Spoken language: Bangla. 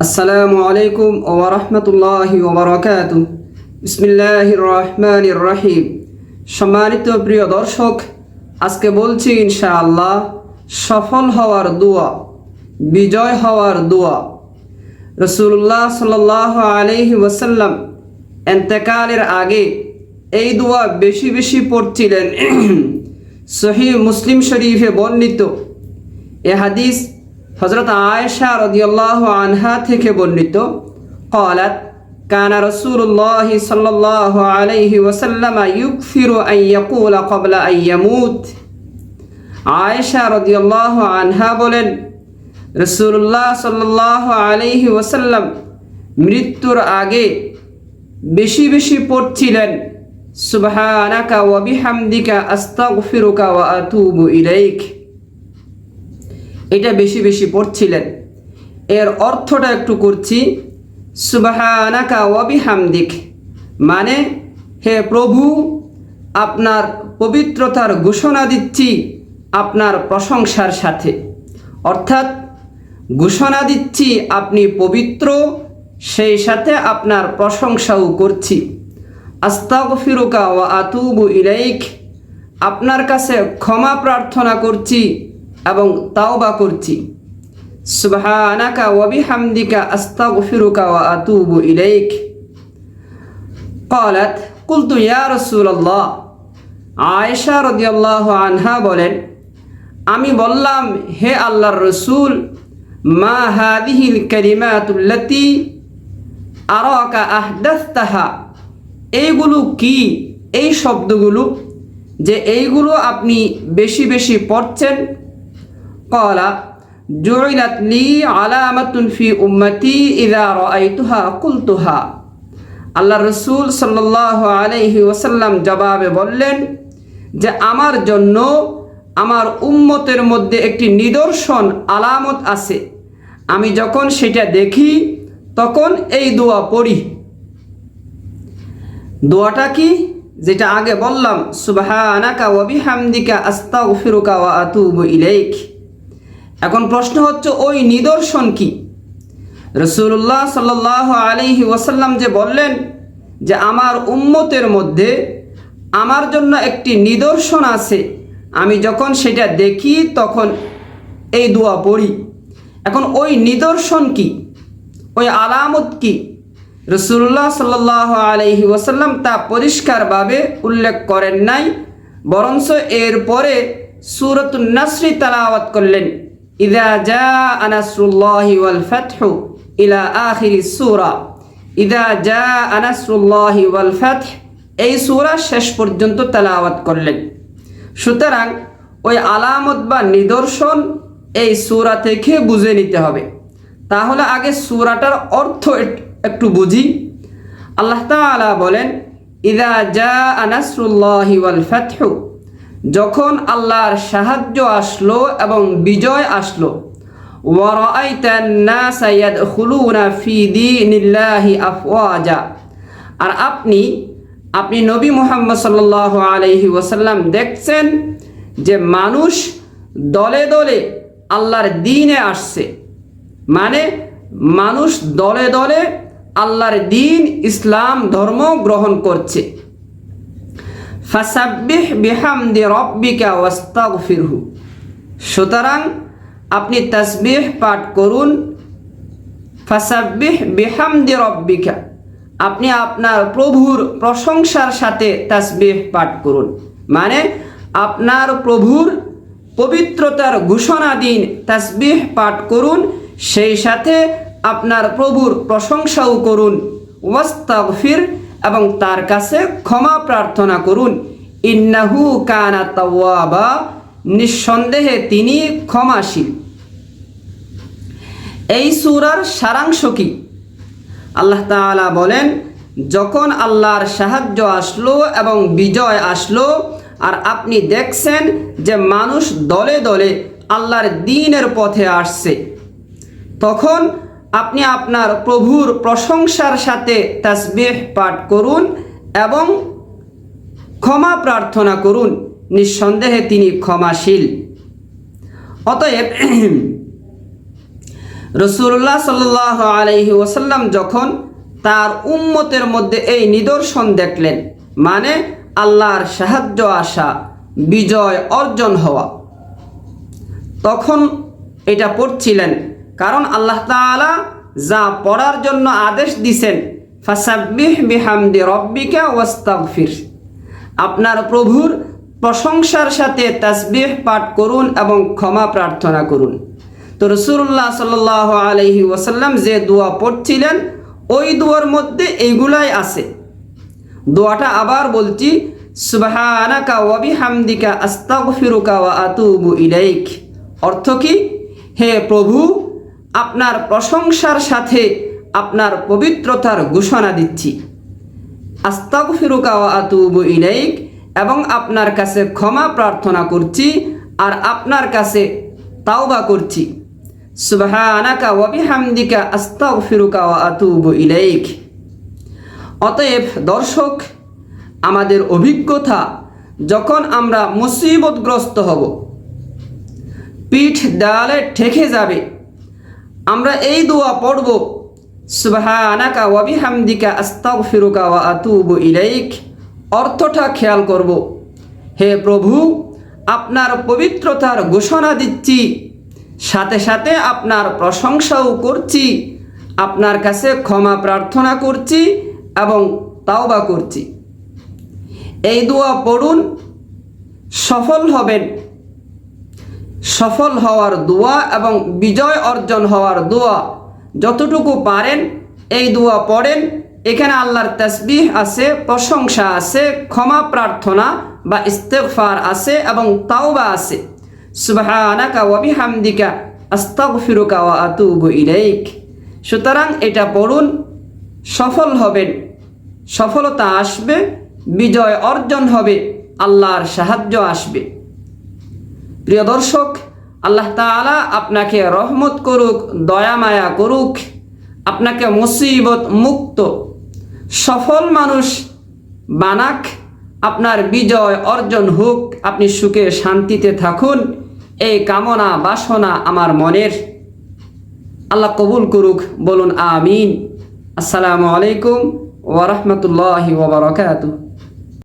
আসসালামু আলাইকুম ও রহমতুল্লাহি ওবরাকাতু বিসমিল্লাহির রহমানির রহিম সম্মানিত প্রিয় দর্শক, আজকে বলছি ইনশাআল্লাহ, সফল হওয়ার দোয়া, বিজয় হওয়ার দোয়া। রসুল্লাহ সাল্লাহ আলহি ওয়াসাল্লাম এন্তেকালের আগে এই দোয়া বেশি বেশি পড়ছিলেন। সহি মুসলিম শরীফে বর্ণিত এ হাদিস হজরত আয়েশা রদিয়াল্লাহ আনহা থেকে বর্ণিত, কলাত, কানা রসুল্লাহ সাল্লাহ আলাইহি ওসাল্লাম ইউকফিরু আইয়াকুল কবলা আইয়ামুত আয়েশা রদিয়াল্লাহ আনহা বলেন রসুল্লাহ সাল্লাহ আলাইহি ওসাল্লাম মৃত্যুর আগে বেশি বেশি পড়ছিলেন, সুবহানাকা হামদিকা বিহামদিকা আস্তাগফিরুকা ওয়া আতুবু ইলাইক। এটা বেশি বেশি পড়ছিলেন। এর অর্থটা একটু করছি। সুবাহানাকা ওয়াবিহামদিক মানে হে প্রভু, আপনার পবিত্রতার ঘোষণা দিচ্ছি আপনার প্রশংসার সাথে। অর্থাৎ, ঘোষণা দিচ্ছি আপনি পবিত্র, সেই সাথে আপনার প্রশংসাও করছি। আস্তাগ ফিরুকা ও আতুবু ইলাইক। আপনার কাছে ক্ষমা প্রার্থনা করছি। এবং তাওবা করছি সুবহানাকা ওয়া বিহামদিকা আস্তাগফিরুকা ওয়া আতুবু ইলাইক قالت قلت يا رسول الله আয়েশা রাদিয়াল্লাহু আনহা বলেন আমি বললাম হে আল্লাহর রসুল মা হাদিহিল কালিমাতুল্লাতি আরাকা আহদাসতাহা এইগুলো কি এই শব্দগুলো যে এইগুলো আপনি বেশি বেশি পড়ছেন কলা জুইলাত লি আলামাতুন ফি উম্মতি ইদা রাআইতুহা কুলতুহা আল্লাহ রসুল সাল্লাহ আলাইহি ওসাল্লাম জবাবে বললেন যে, আমার জন্য আমার উম্মতের মধ্যে একটি নিদর্শন, আলামত আছে। আমি যখন সেটা দেখি, তখন এই দোয়া পড়ি। দোয়াটা কি? যেটা আগে বললাম, সুবহানাকা ওয়া বিহামদিকা আস্তাগফিরুকা ওয়া আতুবু এখন প্রশ্ন হচ্ছে, ওই নিদর্শন কি? রসুল্লাহ সাল্লাহ আলাইহি ওয়াসাল্লাম যে বললেন যে আমার উম্মতের মধ্যে আমার জন্য একটি নিদর্শন আছে, আমি যখন সেটা দেখি তখন এই দোয়া পড়ি। এখন ওই নিদর্শন কি? ওই আলামত কি? রসুল্লাহ সাল্লাহ আলহি ওসাল্লাম তা পরিষ্কারভাবে উল্লেখ করেন নাই, বরঞ্চ এরপরে সুরত নাসরি তালাওয়াত করলেন। ইদা জা আনাসরুল্লাহি ওয়াল ফাতহু ইলা আখিরি সুরা। ইদা জা আনাসরুল্লাহি ওয়াল ফাতহ, এই সুরা শেষ পর্যন্ত তালাওয়াত করলেন। সুতরাং ওই আলামত বা নিদর্শন এই সুরা থেকে বুঝে নিতে হবে। তাহলে আগে সুরাটার অর্থ একটু বুঝি। আল্লাহ তাআলা বলেন, ইদা জা আনাসরুল্লাহি ওয়াল ফাতহু যখন আল্লাহর সাহায্য আসলো এবং বিজয় আসলো আর আপনি আপনি নবী মোহাম্মদ সাল আলহি ওসাল্লাম দেখছেন যে মানুষ দলে দলে আল্লাহর দিনে আসছে। মানে মানুষ দলে দলে আল্লাহর দিন ইসলাম ধর্ম গ্রহণ করছে। ফাসাব্বিহ বিহামদি রব্বিকা ওয়াস্তাগফিরহু। সুতরাং আপনি তাসবিহ পাঠ করুন। ফাসাব্বিহ বিহামদি রব্বিকা। আপনি আপনার প্রভুর প্রশংসার সাথে তাসবিহ পাঠ করুন। মানে আপনার প্রভুর পবিত্রতার ঘোষণা দিন তাসবিহ পাঠ করুন। সেই সাথে আপনার প্রভুর প্রশংসাও করুন। ওয়াস্তাগফির এবং তার কাছে ক্ষমা প্রার্থনা করুন। ইন্নাহু কানা তাওয়াবা, নিঃসন্দেহে তিনি ক্ষমাশীল। এই সুরার সারাংশ কি? আল্লাহ তাআলা বলেন, যখন আল্লাহর সাহায্য আসলো এবং বিজয় আসলো, আর আপনি দেখছেন যে মানুষ দলে দলে আল্লাহর দিনের পথে আসছে, তখন আপনি আপনার প্রভুর প্রশংসার সাথে তাসবিহ পাঠ করুন এবং ক্ষমা প্রার্থনা করুন, নিঃসন্দেহে তিনি ক্ষমাশীল। অতএব রসুল্লাহ সাল্লাহ আলহি ওসাল্লাম যখন তার উম্মতের মধ্যে এই নিদর্শন দেখলেন মানে আল্লাহর সাহায্য আসা, বিজয় অর্জন হওয়া, তখন এটা পড়ছিলেন। কারণ আল্লাহ তাআলা যা পড়ার জন্য আদেশ দিছেন, ফাসাব্বিহ বিহামদি রব্বিকা ওয়াস্তাগফির। আপনার প্রভুর প্রশংসার সাথে তাসবিহ পাঠ করুন এবং ক্ষমা প্রার্থনা করুন। তো রসুল্লাহ সাল্লাহ আলহি ওয়াসাল্লাম যে দোয়া পড়ছিলেন, ওই দোয়ার মধ্যে এইগুলাই আছে। দোয়াটা আবার বলছি, সুবহানাকা ওয়া বিহামদিকা আস্তাগফিরুকা ওয়া আতুবু ইলাইক। অর্থ কি? হে প্রভু, আপনার প্রশংসার সাথে আপনার পবিত্রতার ঘোষণা দিচ্ছি। এবং আপনার কাছে ক্ষমা প্রার্থনা করছি আর আপনার কাছে তাওবা করছি। অতএব দর্শক, আমাদের অভিজ্ঞতা, যখন আমরা মুসিবতগ্রস্ত হব, পিঠ দেওয়ালে ঠেকে যাবে, আমরা এই দোয়া পড়ব সুবহানাকা ওয়া বিহামদিকা আস্তাগফিরুকা ওয়া আতুবু ইলাইক। অর্থটা খেয়াল করব। হে প্রভু, আপনার পবিত্রতার ঘোষণা দিচ্ছি। সাথে সাথে আপনার প্রশংসাও করছি। আপনার কাছে ক্ষমা প্রার্থনা করছি এবং তাওবা করছি। এই দোয়া পড়ুন, সফল হবেন। সফল হওয়ার দোয়া এবং বিজয় অর্জন হওয়ার দোয়া যতটুকু পারেন, এই দোয়া পড়েন। এখানে আল্লাহর তসবিহ আছে, প্রশংসা আছে, ক্ষমা প্রার্থনা বা ইস্তেগফার আছে এবং তাওবা আছে। সুবহানাকা ওয়া বিহামদিকা, আস্তাগফিরুকা ওয়া আতুবু ইলাইক। সুতরাং এটা পড়ুন, সফল হবেন, সফলতা আসবে, বিজয় অর্জন হবে, আল্লাহর সাহায্য আসবে। প্রিয় দর্শক আল্লাহ তাআলা আপনাকে রহমত করুক, দয়া মায়া করুক, আপনাকে মুসিবত মুক্ত, সফল মানুষ বানাক, আপনার বিজয় অর্জন হোক, আপনি সুখে শান্তিতে থাকুন, এই কামনা বাসনা আমার মনের। আল্লাহ কবুল করুক, বলুন আমিন। আসসালামু আলাইকুম ওরহমতুল্লাহি ওবরাকাতুহ